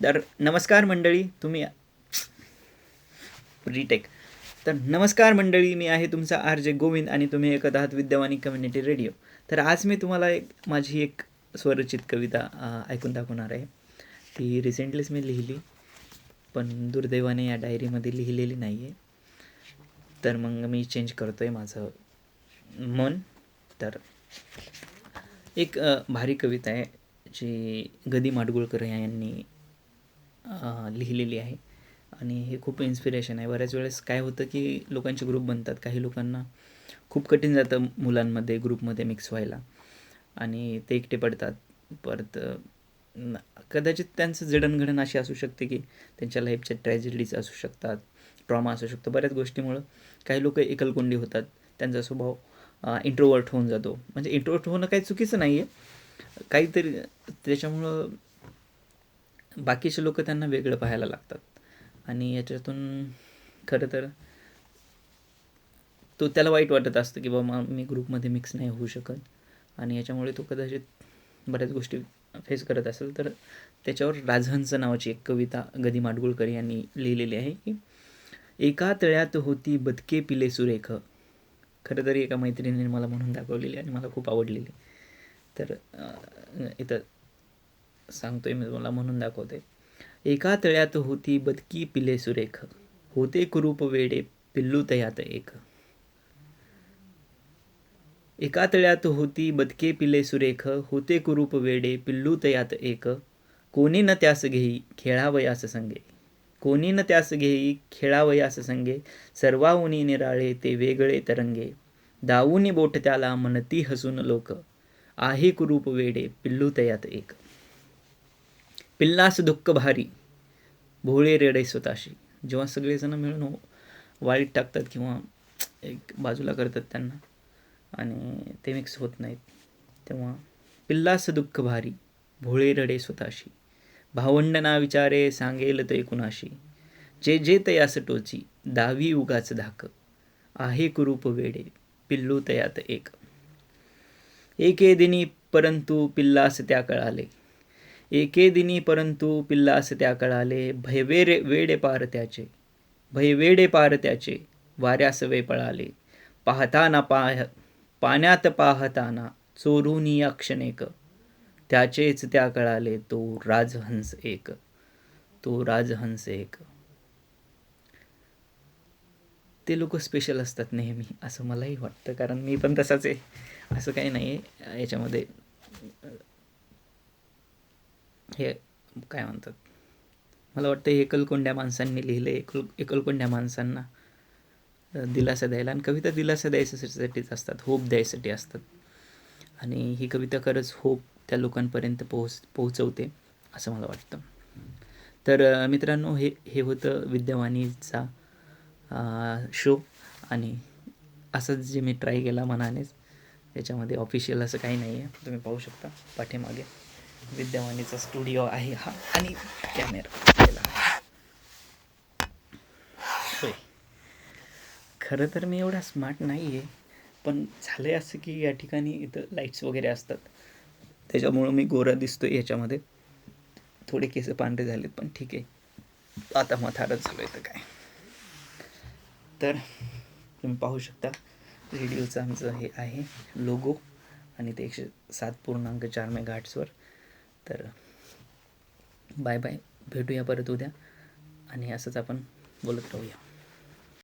तर नमस्कार मंडळी तुम्ही रिटेक. तर नमस्कार मंडळी मी आहे तुमचा आर जे गोविंद आणि तुम्ही ऐकत आहात विद्यवानी कम्युनिटी रेडिओ. तर आज मी तुम्हाला एक माझी एक स्वरचित कविता ऐकून दाखवणार आहे. ती रिसेंटलीच मी लिहिली पण दुर्दैवाने या डायरीमध्ये लिहिलेली नाही आहे तर मग मी चेंज करतो आहे माझं मन. तर एक भारी कविता आहे जी गदी माडगुळकर यांनी लिहिलेली आहे. आणि हे खूप इन्स्पिरेशन आहे. बऱ्याच वेळेस काय होतं की लोकांचे ग्रुप बनतात. काही लोकांना खूप कठीण जातं मुलांमध्ये ग्रुपमध्ये मिक्स व्हायला. आणि ते एकटे पडतात. परत कदाचित त्यांचं जडणघडण अशी असू शकते की त्यांच्या लाईफच्या ट्रॅजेडीज असू शकतात ट्रॉमा असू शकतो. बऱ्याच गोष्टीमुळं काही लोक एकलकोंडी होतात. त्यांचा स्वभाव इंट्रोवर्ट होऊन जातो. म्हणजे इंट्रोवर्ट होणं काही चुकीचं नाही आहे काहीतरी त्याच्यामुळं बाकीचे लोक त्यांना वेगळं पाहायला लागतात. आणि याच्यातून खरं तर तो त्याला वाईट वाटत असतं की बाबा मी ग्रुपमध्ये मिक्स नाही होऊ शकत. आणि याच्यामुळे तो कदाचित बऱ्याच गोष्टी फेस करत असेल. तर त्याच्यावर राजहंस नावाची एक कविता गदी माडगुळकर यांनी लिहिलेली आहे की एका तळ्यात होती बदके पिले सुरेख. खरं तरी एका मैत्रिणीने मला म्हणून दाखवलेली आणि मला खूप आवडलेली. तर इथं सांगतोय मी तुम्हाला म्हणून दाखवते. एका तळ्यात होती बदकी पिले सुरेख. होते कुरूप वेडे पिल्लू तयात एक. एका तळ्यात होती बदके पिले सुरेख. होते कुरूप वेडे पिल्लू तयात एक. कोणी न त्यास घेई खेळावयास संगे. कोणी न त्यास घेई खेळावयास संगे. सर्वाहुनी निराळे ते वेगळे तरंगे. दाऊनी बोट त्याला म्हणती हसून लोक. आहे कुरूप वेडे पिल्लू तयात एक. पिल्लास दुःख भारी. भोळे रेडे स्वतःशी. जेव्हा सगळेजण मिळून हो, वाईट टाकतात किंवा एक बाजूला करतात त्यांना आणि ते मिक्स होत नाहीत तेव्हा पिल्लास दुःख भारी भोळे रडे स्वतःशी. भावंडना विचारे सांगेल ते कुणाशी. जे जे तयास टोची दावी उगाच धाक. आहे कुरूप वेडे पिल्लू तयात एक. एके दिनी परंतु पिल्लास त्या कळाले. एके दिनी परंतु पिल्लास त्या कळाले भयवेरे वेडे पार त्याचे. भयवेडे पार त्याचे वाऱ्यास वे पळाले. पाहताना पाह पाण्यात पाहताना चोरूनी अक्षणेक त्याचेच त्या कळाले तो राजहंस एक. तो राजहंस एक. ते लोक स्पेशल असतात नेहमी असं मलाही वाटतं. कारण मी पण तसाच आहे. असं काही नाही आहे याच्यामध्ये. हे काय म्हणतात? मला वाटतं हे एकलकोंड्या माणसांनी लिहिलं एकल एकलकोंड्या माणसांना दिलासा द्यायला. आणि कविता दिलासा द्यायसाठीच असतात होप द्यायसाठी असतात. आणि ही कविता खरंच होप त्या लोकांपर्यंत पोहोच पोहोचवते असं मला वाटतं. तर मित्रांनो हे हे होतं विद्यावाणीचा शो. आणि असंच जे मी ट्राय केला मनानेच त्याच्यामध्ये ऑफिशियल असं काही नाही आहे तुम्ही पाहू शकता पाठीमागे. विद्यावाणीचा स्टुडिओ आहे हा आणि कॅमेरा केला होय. खरं तर मी एवढा स्मार्ट नाही आहे पण झालं आहे असं की या ठिकाणी इथं लाईट्स वगैरे असतात. त्याच्यामुळं मी गोरा दिसतो याच्यामध्ये. थोडे केस पांढरे झालेत पण ठीक आहे. आता मथारच झालो आहे तर काय. तर तुम्ही पाहू शकता रेडिओचं आमचं हे आहे लोगो आणि ते एकशे सात पूर्णांक चार मेगाहर्ट्सवर तर बाय बाय. भेटूया परत उद्या आणि असंच आपण बोलत राहूया.